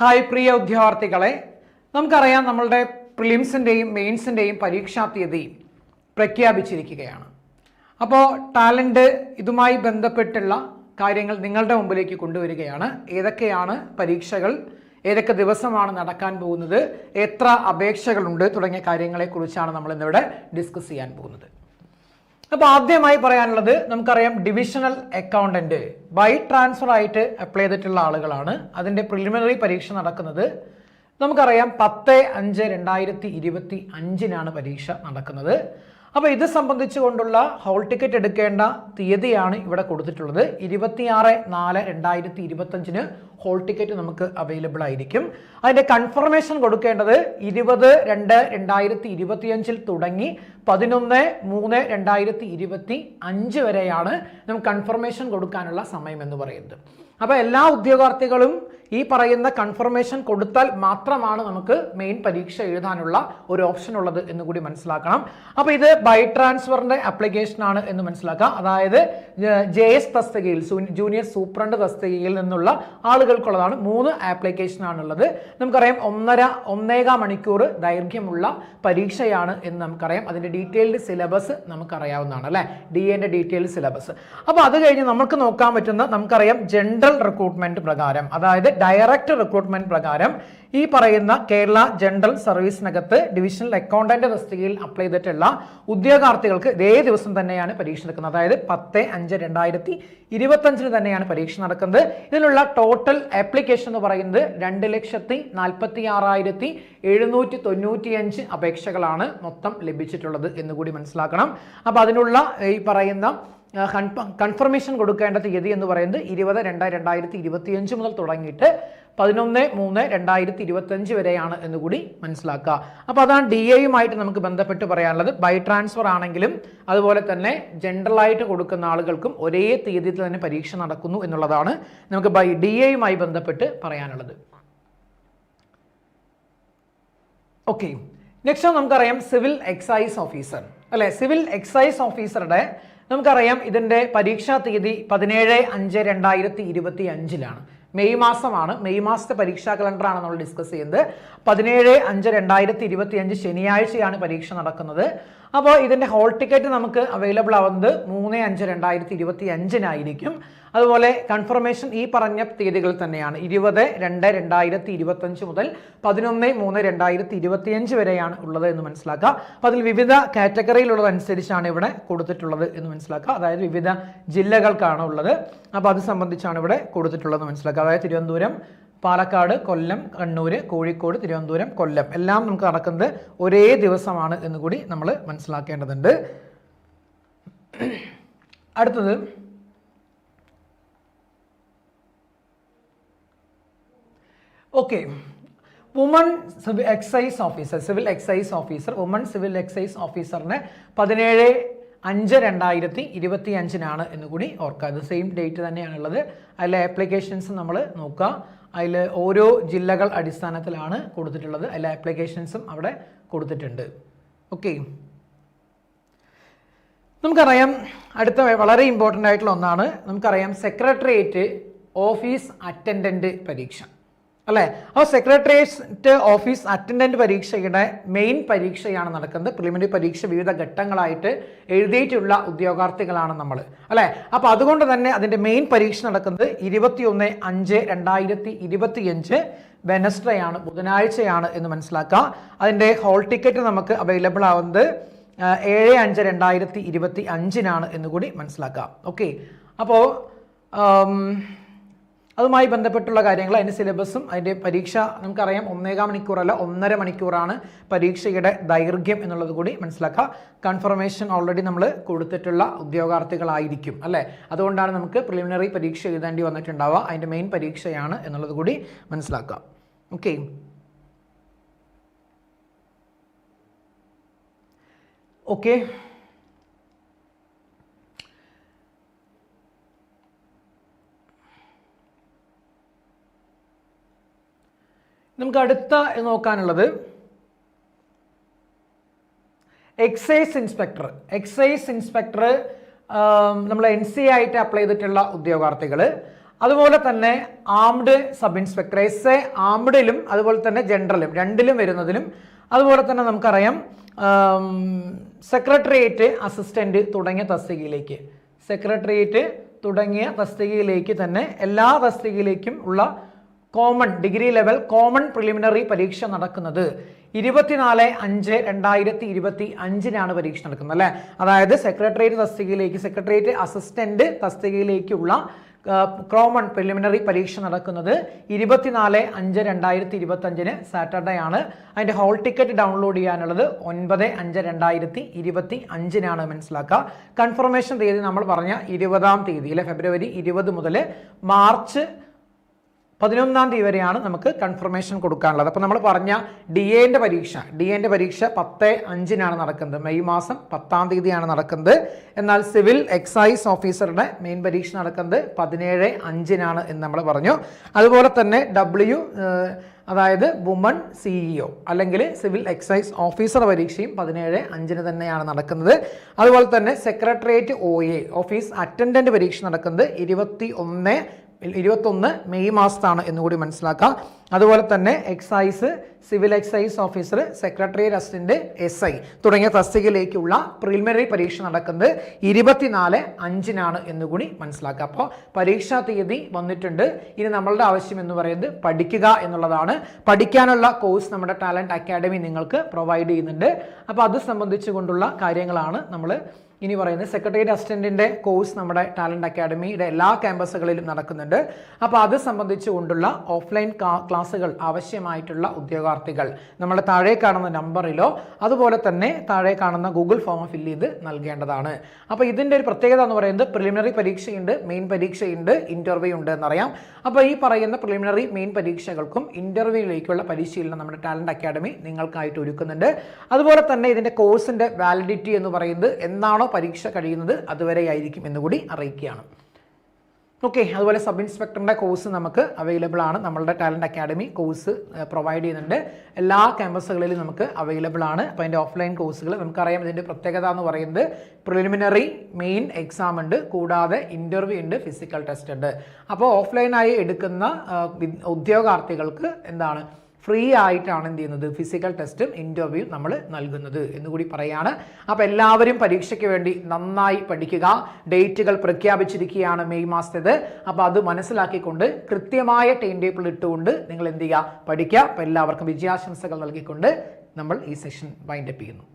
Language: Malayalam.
ഹായ് പ്രിയ ഉദ്യോഗാർത്ഥികളെ നമുക്കറിയാം നമ്മളുടെ പ്രിലിംസിന്റെയും മെയിൻസിന്റെയും പരീക്ഷാ തീയതി പ്രഖ്യാപിച്ചിരിക്കുകയാണ്. അപ്പോൾ ടാലന്റ് ഇതുമായി ബന്ധപ്പെട്ടുള്ള കാര്യങ്ങൾ നിങ്ങളുടെ മുമ്പിലേക്ക് കൊണ്ടുവരികയാണ്. ഏതൊക്കെയാണ് പരീക്ഷകൾ? ഏതൊക്കെ ദിവസമാണ് നടക്കാൻ പോകുന്നത്? എത്ര അപേക്ഷകളുണ്ട്? തുടങ്ങിയ കാര്യങ്ങളെക്കുറിച്ചാണ് നമ്മൾ ഇന്നിവിടെ ഡിസ്കസ് ചെയ്യാൻ പോകുന്നത്. അപ്പോൾ ആദ്യമായി പറയാനുള്ളത് നമുക്കറിയാം ഡിവിഷണൽ അക്കൗണ്ടന്റ് ബൈ ട്രാൻസ്ഫർ ആയിട്ട് അപ്ലൈ ചെയ്തിട്ടുള്ള ആളുകളാണ്. അതിന്റെ പ്രിലിമിനറി പരീക്ഷ നടക്കുന്നത്. നമുക്കറിയാം പത്ത് അഞ്ച് രണ്ടായിരത്തി ഇരുപത്തി അഞ്ചിനാണ് പരീക്ഷ നടക്കുന്നത്. അപ്പോൾ ഇത് സംബന്ധിച്ചുകൊണ്ടുള്ള ഹോൾ ടിക്കറ്റ് എടുക്കേണ്ട തീയതിയാണ് ഇവിടെ കൊടുത്തിട്ടുള്ളത്. ഇരുപത്തിയാറ് നാല് രണ്ടായിരത്തി ഇരുപത്തഞ്ചിന് ഹോൾ ടിക്കറ്റ് നമുക്ക് അവൈലബിൾ ആയിരിക്കും. അതിന്റെ കൺഫർമേഷൻ കൊടുക്കേണ്ടത് ഇരുപത് രണ്ട് രണ്ടായിരത്തി ഇരുപത്തിയഞ്ചിൽ തുടങ്ങി പതിനൊന്ന് മൂന്ന് രണ്ടായിരത്തി ഇരുപത്തി അഞ്ച് വരെയാണ് നമുക്ക് കൺഫർമേഷൻ കൊടുക്കാനുള്ള സമയം എന്ന് പറയുന്നത്. അപ്പോൾ എല്ലാ ഉദ്യോഗാർത്ഥികളും ഈ പറയുന്ന കൺഫർമേഷൻ കൊടുത്താൽ മാത്രമാണ് നമുക്ക് മെയിൻ പരീക്ഷ എഴുതാനുള്ള ഒരു ഓപ്ഷൻ ഉള്ളത് എന്ന് കൂടി മനസ്സിലാക്കണം. അപ്പോൾ ഇത് ബൈ അപ്ലിക്കേഷൻ ആണ് എന്ന് മനസ്സിലാക്കാം അതായത് ജെ എസ് തസ്തികയിൽ ജൂനിയർ സൂപ്രണ്ട് തസ്തികയിൽ നിന്നുള്ള ആളുകൾക്കുള്ളതാണ് മൂന്ന് ആപ്ലിക്കേഷൻ ആണുള്ളത്. നമുക്കറിയാം ഒന്നര ഒന്നേകാ മണിക്കൂർ ദൈർഘ്യമുള്ള പരീക്ഷയാണ് എന്ന് നമുക്കറിയാം. അതിന്റെ ഡീറ്റെയിൽഡ് സിലബസ് നമുക്കറിയാവുന്നതാണ് അല്ലേ? ഡി എന്റെ ഡീറ്റെയിൽഡ് സിലബസ് അപ്പോൾ അത് കഴിഞ്ഞ് നമുക്ക് നോക്കാൻ പറ്റുന്ന നമുക്കറിയാം ജനറൽ റിക്രൂട്ട്മെന്റ് പ്രകാരം അതായത് ഡയറക്റ്റ് റിക്രൂട്ട്മെന്റ് പ്രകാരം ഈ പറയുന്ന കേരള ജനറൽ സർവീസിനകത്ത് ഡിവിഷണൽ അക്കൗണ്ടന്റ് തസ്തികയിൽ അപ്ലൈ ചെയ്തിട്ടുള്ള ഉദ്യോഗാർത്ഥികൾക്ക് ഇതേ ദിവസം തന്നെയാണ് പരീക്ഷ നടക്കുന്നത്. അതായത് പത്ത് അഞ്ച് രണ്ടായിരത്തി ഇരുപത്തഞ്ചിന് തന്നെയാണ് പരീക്ഷ നടക്കുന്നത്. ഇതിനുള്ള ടോട്ടൽ ആപ്ലിക്കേഷൻ എന്ന് പറയുന്നത് രണ്ട് ലക്ഷത്തി നാൽപ്പത്തി ആറായിരത്തി എഴുന്നൂറ്റി തൊണ്ണൂറ്റിയഞ്ച് അപേക്ഷകളാണ് മൊത്തം ലഭിച്ചിട്ടുള്ളത് എന്ന് കൂടി മനസ്സിലാക്കണം. അപ്പോൾ അതിനുള്ള ഈ പറയുന്ന കൺഫർമേഷൻ കൊടുക്കേണ്ട തീയതി എന്ന് പറയുന്നത് ഇരുപത് രണ്ട് രണ്ടായിരത്തി ഇരുപത്തിയഞ്ച് മുതൽ തുടങ്ങിയിട്ട് പതിനൊന്ന് മൂന്ന് രണ്ടായിരത്തി ഇരുപത്തഞ്ച് വരെയാണ് എന്ന് കൂടി മനസ്സിലാക്കുക. അപ്പോൾ അതാണ് ഡി എയുമായിട്ട് നമുക്ക് ബന്ധപ്പെട്ട് പറയാനുള്ളത്. ബൈ ട്രാൻസ്ഫർ ആണെങ്കിലും അതുപോലെ തന്നെ ജനറലായിട്ട് കൊടുക്കുന്ന ആളുകൾക്കും ഒരേ തീയതി തന്നെ പരീക്ഷ നടക്കുന്നു എന്നുള്ളതാണ് നമുക്ക് ബൈ ഡി എയുമായി ബന്ധപ്പെട്ട് പറയാനുള്ളത്. ഓക്കെ നെക്സ്റ്റ് നമുക്കറിയാം സിവിൽ എക്സൈസ് ഓഫീസർ അല്ലെ? സിവിൽ എക്സൈസ് ഓഫീസറുടെ നമുക്കറിയാം ഇതിന്റെ പരീക്ഷാ തീയതി പതിനേഴ് അഞ്ച് രണ്ടായിരത്തി ഇരുപത്തി അഞ്ചിലാണ് മെയ് മാസമാണ്. മെയ് മാസത്തെ പരീക്ഷാ കലണ്ടറാണ് നമ്മൾ ഡിസ്കസ് ചെയ്യുന്നത്. പതിനേഴ് അഞ്ച് രണ്ടായിരത്തി ഇരുപത്തി അഞ്ച് ശനിയാഴ്ചയാണ് പരീക്ഷ നടക്കുന്നത്. അപ്പോൾ ഇതിന്റെ ഹോൾ ടിക്കറ്റ് നമുക്ക് അവൈലബിൾ ആവുന്നത് മൂന്ന് അഞ്ച് രണ്ടായിരത്തി ഇരുപത്തി അഞ്ചിനായിരിക്കും അതുപോലെ കൺഫർമേഷൻ ഈ പറഞ്ഞ തീയതികൾ തന്നെയാണ്. ഇരുപത് രണ്ട് രണ്ടായിരത്തി ഇരുപത്തഞ്ച് മുതൽ പതിനൊന്ന് മൂന്ന് രണ്ടായിരത്തി ഇരുപത്തിയഞ്ച് വരെയാണ് ഉള്ളത് എന്ന് മനസ്സിലാക്കുക. അപ്പോൾ അതിൽ വിവിധ കാറ്റഗറിയിലുള്ളതനുസരിച്ചാണ് ഇവിടെ കൊടുത്തിട്ടുള്ളത് എന്ന് മനസ്സിലാക്കുക. അതായത് വിവിധ ജില്ലകൾക്കാണ് ഉള്ളത്. അപ്പോൾ അത് സംബന്ധിച്ചാണ് ഇവിടെ കൊടുത്തിട്ടുള്ളത് മനസ്സിലാക്കുക. അതായത് തിരുവനന്തപുരം പാലക്കാട് കൊല്ലം കണ്ണൂർ കോഴിക്കോട് തിരുവനന്തപുരം കൊല്ലം. എല്ലാം നമുക്ക് നടക്കുന്നത് ഒരേ ദിവസമാണ് എന്ന് കൂടി നമ്മൾ മനസ്സിലാക്കേണ്ടതുണ്ട്. അടുത്തത് okay woman excise officer civil excise officer woman civil excise ഓഫീസറിന് പതിനേഴ് അഞ്ച് രണ്ടായിരത്തി ഇരുപത്തി അഞ്ചിനാണ് എന്ന് കൂടി ഓർക്കുക. അത് സെയിം ഡേറ്റ് തന്നെയാണുള്ളത് അതിലെ ആപ്ലിക്കേഷൻസ് നമ്മൾ നോക്കുക. അതിൽ ഓരോ ജില്ലകൾ അടിസ്ഥാനത്തിലാണ് കൊടുത്തിട്ടുള്ളത്. അതിലെ ആപ്ലിക്കേഷൻസും അവിടെ കൊടുത്തിട്ടുണ്ട്. ഓക്കെ നമുക്കറിയാം അടുത്ത വളരെ ഇമ്പോർട്ടന്റ് ആയിട്ടുള്ള ഒന്നാണ്. നമുക്കറിയാം സെക്രട്ടേറിയറ്റ് ഓഫീസ് അറ്റൻഡന്റ് പരീക്ഷ. അല്ലേ? അപ്പോൾ സെക്രട്ടേറിയറ്റ് ഓഫീസ് അറ്റൻഡന്റ് പരീക്ഷയുടെ മെയിൻ പരീക്ഷയാണ് നടക്കുന്നത്. പ്രിലിമിനറി പരീക്ഷ വിവിധ ഘട്ടങ്ങളായിട്ട് എഴുതിയിട്ടുള്ള ഉദ്യോഗാർത്ഥികളാണ് നമ്മൾ അല്ലേ? അപ്പോൾ അതുകൊണ്ട് തന്നെ അതിന്റെ മെയിൻ പരീക്ഷ നടക്കുന്നത് ഇരുപത്തിയൊന്ന് അഞ്ച് രണ്ടായിരത്തി ഇരുപത്തിയഞ്ച് വെനസ്ഡേ ആണ് ബുധനാഴ്ചയാണ് എന്ന് മനസ്സിലാക്കുക അതിന്റെ ഹോൾ ടിക്കറ്റ് നമുക്ക് അവൈലബിൾ ആവുന്നത് ഏഴ് അഞ്ച് രണ്ടായിരത്തി ഇരുപത്തി അഞ്ചിനാണ് എന്നുകൂടി മനസ്സിലാക്കാം ഓക്കെ അപ്പോൾ അതുമായി ബന്ധപ്പെട്ടുള്ള കാര്യങ്ങൾ അതിന്റെ സിലബസും അതിന്റെ പരീക്ഷ നമുക്കറിയാം ഒന്നേകാം മണിക്കൂറല്ല ഒന്നര മണിക്കൂറാണ് പരീക്ഷയുടെ ദൈർഘ്യം എന്നുള്ളത് കൂടി മനസ്സിലാക്കുക. കൺഫർമേഷൻ ഓൾറെഡി നമ്മൾ കൊടുത്തിട്ടുള്ള ഉദ്യോഗാർത്ഥികളായിരിക്കും അല്ലേ? അതുകൊണ്ടാണ് നമുക്ക് പ്രിലിമിനറി പരീക്ഷ എഴുതേണ്ടി വന്നിട്ടുണ്ടാവുക. അതിന്റെ മെയിൻ പരീക്ഷയാണ് എന്നുള്ളത് കൂടി മനസ്സിലാക്കുക. ഓക്കെ ഓക്കെ നമുക്ക് അടുത്ത നോക്കാനുള്ളത് എക്സൈസ് ഇൻസ്പെക്ടർ എക്സൈസ് ഇൻസ്പെക്ടർ നമ്മൾ എൻ സി ആയിട്ട് അപ്ലൈ ചെയ്തിട്ടുള്ള ഉദ്യോഗാർത്ഥികൾ അതുപോലെ തന്നെ armed sub inspector S A ആംഡിലും അതുപോലെ തന്നെ ജനറലും രണ്ടിലും വരുന്നതിലും. അതുപോലെ തന്നെ നമുക്കറിയാം സെക്രട്ടേറിയറ്റ് അസിസ്റ്റന്റ് തുടങ്ങിയ തസ്തികയിലേക്ക്. സെക്രട്ടേറിയറ്റ് തുടങ്ങിയ തസ്തികയിലേക്ക് തന്നെ എല്ലാ തസ്തികയിലേക്കും ഉള്ള common degree level common preliminary പരീക്ഷ നടക്കുന്നത് ഇരുപത്തിനാല് അഞ്ച് രണ്ടായിരത്തി ഇരുപത്തി അഞ്ചിനാണ് പരീക്ഷ നടക്കുന്നത് അല്ലേ? അതായത് സെക്രട്ടേറിയറ്റ് തസ്തികയിലേക്ക് സെക്രട്ടേറിയറ്റ് അസിസ്റ്റന്റ് തസ്തികയിലേക്കുള്ള കോമൺ പ്രിലിമിനറി പരീക്ഷ നടക്കുന്നത് ഇരുപത്തിനാല് അഞ്ച് രണ്ടായിരത്തി ഇരുപത്തി അഞ്ചിന് സാറ്റർഡേ ആണ്. അതിന്റെ ഹോൾ ടിക്കറ്റ് ഡൗൺലോഡ് ചെയ്യാനുള്ളത് ഒൻപത് അഞ്ച് രണ്ടായിരത്തി ഇരുപത്തി അഞ്ചിനാണ് മനസ്സിലാക്കുക. കൺഫർമേഷൻ തീയതി നമ്മൾ പറഞ്ഞ ഇരുപതാം തീയതി അല്ലെ? ഫെബ്രുവരി ഇരുപത് മുതൽ മാർച്ച് പതിനൊന്നാം തീയതി വരെയാണ് നമുക്ക് കൺഫർമേഷൻ കൊടുക്കാനുള്ളത്. അപ്പോൾ നമ്മൾ പറഞ്ഞ ഡി എന്റെ പരീക്ഷ ഡി എന്റെ പരീക്ഷ പത്ത് അഞ്ചിനാണ് നടക്കുന്നത്. മെയ് മാസം പത്താം തീയതിയാണ് നടക്കുന്നത്. എന്നാൽ സിവിൽ എക്സൈസ് ഓഫീസറുടെ മെയിൻ പരീക്ഷ നടക്കുന്നത് പതിനേഴ് അഞ്ചിനാണ് എന്ന് നമ്മൾ പറഞ്ഞു. അതുപോലെ തന്നെ ഡബ്ല്യു അതായത് വുമൺ സിഇഒ അല്ലെങ്കിൽ സിവിൽ എക്സൈസ് ഓഫീസർ പരീക്ഷയും പതിനേഴ് അഞ്ചിന് തന്നെയാണ് നടക്കുന്നത്. അതുപോലെ തന്നെ secretariat O A office attendant പരീക്ഷ നടക്കുന്നത് ഇരുപത്തി ഒന്ന് ഇരുപത്തൊന്ന് മെയ് മാസത്താണ് എന്നുകൂടി മനസ്സിലാക്കാം. അതുപോലെ തന്നെ excise civil excise officer secretariat assistant S I തുടങ്ങിയ തസ്തികയിലേക്കുള്ള പ്രിലിമിനറി പരീക്ഷ നടക്കുന്നത് ഇരുപത്തിനാല് അഞ്ചിനാണ് എന്നുകൂടി മനസ്സിലാക്കുക അപ്പോൾ പരീക്ഷാ തീയതി വന്നിട്ടുണ്ട്. ഇനി നമ്മളുടെ ആവശ്യം എന്ന് പറയുന്നത് പഠിക്കുക എന്നുള്ളതാണ്. പഠിക്കാനുള്ള കോഴ്സ് നമ്മുടെ ടാലന്റ് അക്കാഡമി നിങ്ങൾക്ക് പ്രൊവൈഡ് ചെയ്യുന്നുണ്ട്. അപ്പോൾ അത് സംബന്ധിച്ചുകൊണ്ടുള്ള കാര്യങ്ങളാണ് നമ്മൾ ഇനി പറയുന്നത് സെക്രട്ടേറിയറ്റ് അസിസ്റ്റന്റിന്റെ കോഴ്സ് നമ്മുടെ ടാലന്റ് അക്കാഡമിയുടെ എല്ലാ ക്യാമ്പസുകളിലും നടക്കുന്നുണ്ട്. അപ്പോൾ അത് സംബന്ധിച്ചുകൊണ്ടുള്ള ഓഫ്ലൈൻ ക്ലാസ്സുകൾ ആവശ്യമായിട്ടുള്ള ഉദ്യോഗാർത്ഥികൾ നമ്മൾ താഴെ കാണുന്ന നമ്പറിലോ അതുപോലെ തന്നെ താഴെ കാണുന്ന ഗൂഗിൾ ഫോം ഫില്ല് ചെയ്ത് നൽകേണ്ടതാണ്. അപ്പോൾ ഇതിന്റെ ഒരു പ്രത്യേകത എന്ന് പറയുന്നത് പ്രിലിമിനറി പരീക്ഷയുണ്ട് മെയിൻ പരീക്ഷയുണ്ട് ഇന്റർവ്യൂ ഉണ്ട് എന്നറിയാം. അപ്പോൾ ഈ പറയുന്ന പ്രിലിമിനറി മെയിൻ പരീക്ഷകൾക്കും ഇന്റർവ്യൂയിലേക്കുള്ള പരിശീലനം നമ്മുടെ ടാലന്റ് അക്കാഡമി നിങ്ങൾക്കായിട്ട് ഒരുക്കുന്നുണ്ട്. അതുപോലെ തന്നെ ഇതിന്റെ കോഴ്സിന്റെ വാലിഡിറ്റി എന്ന് പറയുന്നത് എന്നാണോ പരീക്ഷ കഴിയുന്നത് അതുവരെ ആയിരിക്കും എന്നുകൂടി അറിയിക്കുകയാണ്. ഓക്കെ അതുപോലെ സബ് ഇൻസ്പെക്ടറിന്റെ കോഴ്സ് നമുക്ക് അവൈലബിൾ ആണ്. നമ്മളുടെ ടാലന്റ് അക്കാഡമി കോഴ്സ് പ്രൊവൈഡ് ചെയ്യുന്നുണ്ട്. എല്ലാ ക്യാമ്പസുകളിലും നമുക്ക് അവൈലബിൾ ആണ്. അപ്പോൾ അതിന്റെ ഓഫ്ലൈൻ കോഴ്സുകൾ നമുക്കറിയാം ഇതിന്റെ പ്രത്യേകത എന്ന് പറയുന്നത് പ്രിലിമിനറി മെയിൻ എക്സാം ഉണ്ട്. കൂടാതെ ഇന്റർവ്യൂ ഉണ്ട് ഫിസിക്കൽ ടെസ്റ്റ് ഉണ്ട്. അപ്പോൾ ഓഫ്ലൈനായി എടുക്കുന്ന ഉദ്യോഗാർത്ഥികൾക്ക് എന്താണ്? ഫ്രീ ആയിട്ടാണ് എന്ത് ചെയ്യുന്നത്? ഫിസിക്കൽ ടെസ്റ്റും ഇന്റർവ്യൂ നമ്മൾ നൽകുന്നത് എന്നുകൂടി പറയാണ്. അപ്പോൾ എല്ലാവരും പരീക്ഷയ്ക്ക് വേണ്ടി നന്നായി പഠിക്കുക. ഡേറ്റുകൾ പ്രഖ്യാപിച്ചിരിക്കുകയാണ് മെയ് മാസത്തേത്. അപ്പോൾ അത് മനസ്സിലാക്കിക്കൊണ്ട് കൃത്യമായ ടൈം ടേബിൾ ഇട്ടുകൊണ്ട് നിങ്ങൾ എന്ത് ചെയ്യുക? പഠിക്കുക. അപ്പോൾ എല്ലാവർക്കും വിജയാശംസകൾ നൽകിക്കൊണ്ട് നമ്മൾ ഈ സെഷൻ വൈൻഡപ്പ് ചെയ്യുന്നു.